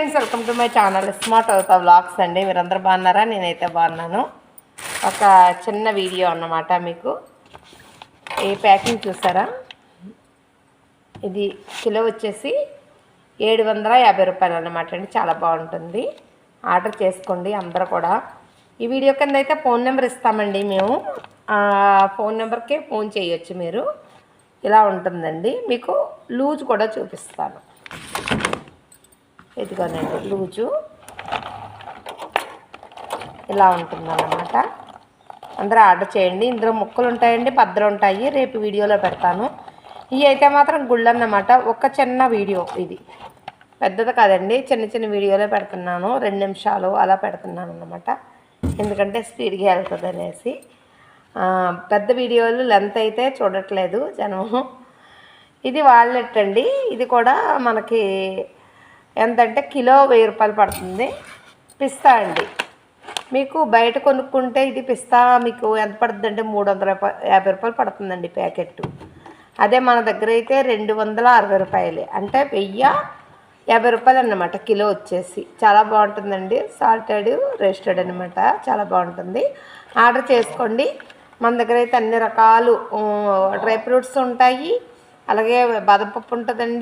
Friends welcome to my channel. Smart అవుతా blogs అండి. మీరందరూ బాగున్నారా? నేనైతే బాగున్నాను. ఒక చిన్న వీడియో అన్నమాట మీకు. ఈ ప్యాకింగ్ చూసారా? ఇది కిలో వచ్చేసి ఏడు వందల యాభై రూపాయలు అన్నమాట అండి. చాలా బాగుంటుంది. ఆర్డర్ చేసుకోండి అందరూ కూడా. ఈ వీడియో కింద అయితే ఫోన్ నెంబర్ ఇస్తామండి మేము. ఫోన్ నెంబర్కే ఫోన్ చేయొచ్చు మీరు. ఇలా ఉంటుందండి. మీకు లూజ్ కూడా చూపిస్తాను. ఇదిగోనండి లూజు. ఇలా ఉంటుందన్నమాట. అందరూ ఆర్డర్ చేయండి. ఇందులో ముక్కలు ఉంటాయండి పద్దలు ఉంటాయి. రేపు వీడియోలో పెడతాను. ఇవి అయితే మాత్రం గుళ్ళు అన్నమాట ఒక చిన్న వీడియో ఇది. పెద్దది కాదండి. చిన్న చిన్న వీడియోలో పెడుతున్నాను. రెండు నిమిషాలు అలా పెడుతున్నాను అన్నమాట ఎందుకంటే స్పీడ్గా వెళ్తుంది అనేసి. పెద్ద వీడియోలు లెంత్ అయితే చూడట్లేదు జనం. ఇది వాలెట్ అండి ఇది కూడా మనకి ఎంతంటే కిలో వెయ్యి రూపాయలు పడుతుంది. పిస్తా అండి. మీకు బయట కొనుక్కుంటే ఇది పిస్తా మీకు ఎంత పడుతుంది అంటే మూడు వందల రూపాయ యాభై రూపాయలు పడుతుందండి ప్యాకెట్ అదే మన దగ్గర అయితే రెండు వందల అరవై రూపాయలే. అంటే వెయ్యి యాభై రూపాయలు అన్నమాట కిలో వచ్చేసి. చాలా బాగుంటుందండి. సాల్టెడ్ రోస్టెడ్ అనమాట చాలా బాగుంటుంది. ఆర్డర్ చేసుకోండి. మన దగ్గర అయితే అన్ని రకాలు డ్రై ఫ్రూట్స్ ఉంటాయి. అలాగే బాదం పప్పు ఉంటుందండి.